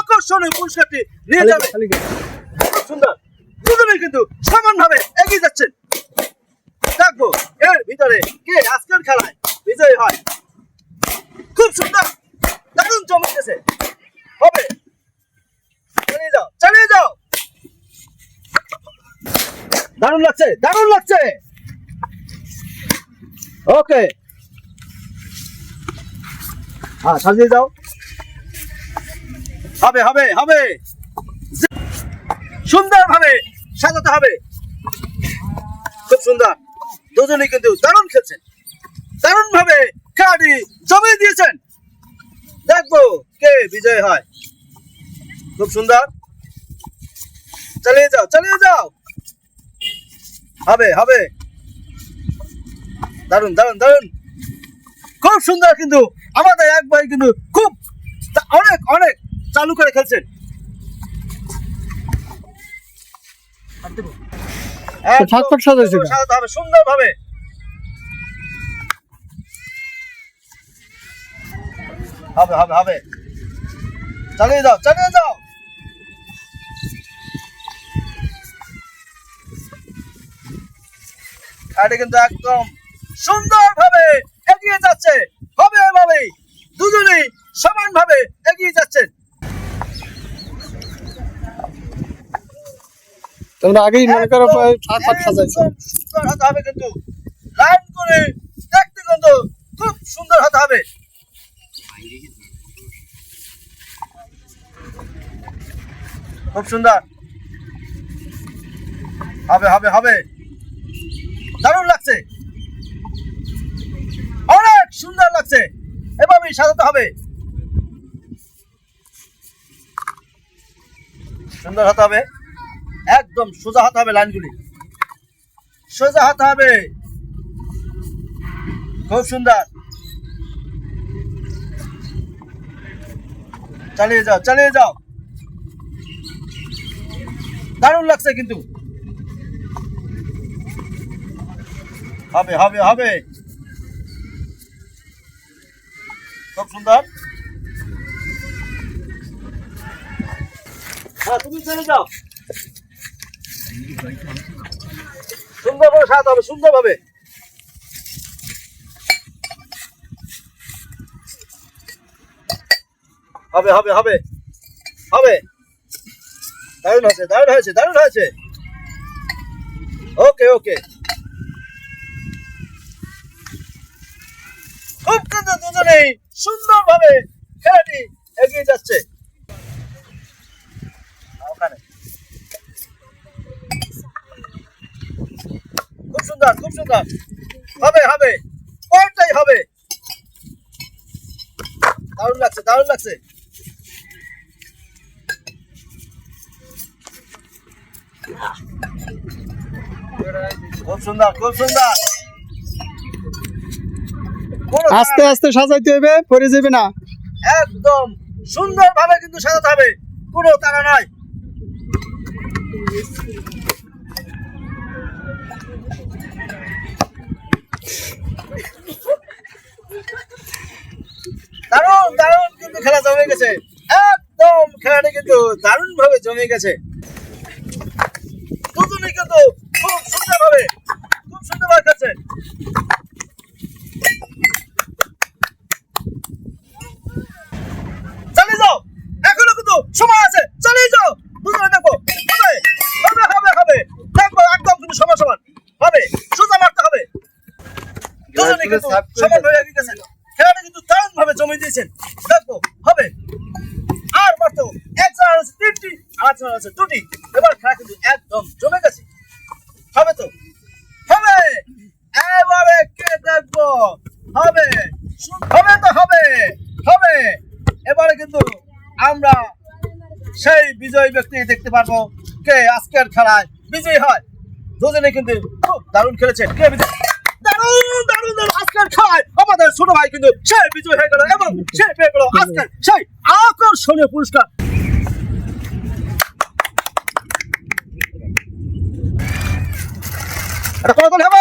আকর্ষণীয় পুরস্কারটি নিয়ে যাবে। খুব সুন্দর। দুজনেই কিন্তু সমানভাবে এগিয়ে যাচ্ছেন। দেখব এর ভিতরে কে আজকের খেলায় বিজয়ী হয়। খুব সুন্দর। দারুণ চমকেছে। হবে। চালিয়ে যাও চালিয়ে যাও। দারুণ লাগছে দারুণ লাগছে। ওকে। হ্যাঁ সাজিয়ে যাও। হবে হবে হবে। সুন্দরভাবে সাজাতে হবে। খুব সুন্দর। দুজনেই কিন্তু দারুণ খেলছেন। দারুণ ভাবে খেলাটি জমিয়ে দিয়েছেন। দেখব কে বিজয় হয়। খুব সুন্দর। চালিয়ে যাও চালিয়ে যাও। হবে হবে। দারুণ দারুণ দারুণ। খুব সুন্দর কিন্তু আমাদের এক ভাই কিন্তু খুব অনেক অনেক চালু করে খেলছেন। সুন্দর ভাবে হবে হবে হবে চালিয়ে যাও চালিয়ে যাও। এটা কিন্তু একদম সুন্দর ভাবে এগিয়ে যাচ্ছে হবে এভাবেই দুজনেই সমান ভাবে এগিয়ে যাচ্ছেন তোমরা আগেই মনে করো ফাঁক ফাঁক সাজাইছো। হতে হবে কিন্তু। লাইন করে দেখতে কিন্তু খুব সুন্দর হতে হবে। খুব সুন্দর। হবে হবে হবে। দারুণ লাগছে। অনেক সুন্দর লাগছে। এভাবেই সাজাতে হবে। সুন্দর হতে হবে। একদম সোজা হতে হবে লাইনগুলি। সোজা হতে হবে। খুব সুন্দর। চালিয়ে যাও চালিয়ে যাও। দারুণ লাগছে কিন্তু। হবে হবে হবে। খুব সুন্দর। তুমি চলে যাও। সুন্দরভাবে সাজাতে হবে, সুন্দরভাবে। হবে হবে হবে হবে। দারুণ হয়েছে দারুণ হয়েছে দারুণ হয়েছে। ওকে ওকে। খুব কিন্তু দুজনেই সুন্দরভাবে খেলাটি এগিয়ে যাচ্ছে। সুন্দর খুব সুন্দর। হবে হবে। পরটাই হবে? দারুণ লাগছে দারুণ লাগছে। খুব সুন্দর খুব সুন্দর। আস্তে আস্তে সাজাইতে হবে পরে যাবে না। একদম সুন্দর ভাবে কিন্তু সাজাতে হবে। কোনো তারা নাই দারুণ দারুণ কিন্তু খেলা জমে গেছে। একদম খেলাটা কিন্তু দারুণ ভাবে জমে গেছে। দুজনে কিন্তু খুব সুন্দর ভাবে খুব সুন্দর ভাবে খেলছে। চালিয়ে যাও। এখনও কিন্তু সময় আছে। যাও। দুজনে দেখো। হবে। হবে হবে হবে। দেখো একদম কিন্তু সমান সমান। হবে। সোজা মারতে হবে। দুজনে কিন্তু সমান হয়ে গেছেন খেলাটা কিন্তু দারুণ ভাবে জমে দিয়েছেন। দেখো হবে আর মাত্র একজন আছে আর আছে দুটি। এবার খেলা কিন্তু একদম জমে গেছে। হবে তো? হবে! এবারে কে দেখব? হবে! হবে তো হবে! হবে! এবারে কিন্তু আমরা সেই বিজয়ী ব্যক্তি দেখতে পারব কে আজকের খেলায় বিজয়ী হয়। দুজনে কিন্তু খুব দারুণ খেলেছেন কে বিজয়? দারুণ দারুণ দারুণ! আজকের খেলায় আমাদের ছোট ভাই কিন্তু সে বিজয় হয়ে গেল এবং সে পেয়ে গেল আজকের সেই আকর্ষণীয় পুরস্কার। কত হবে?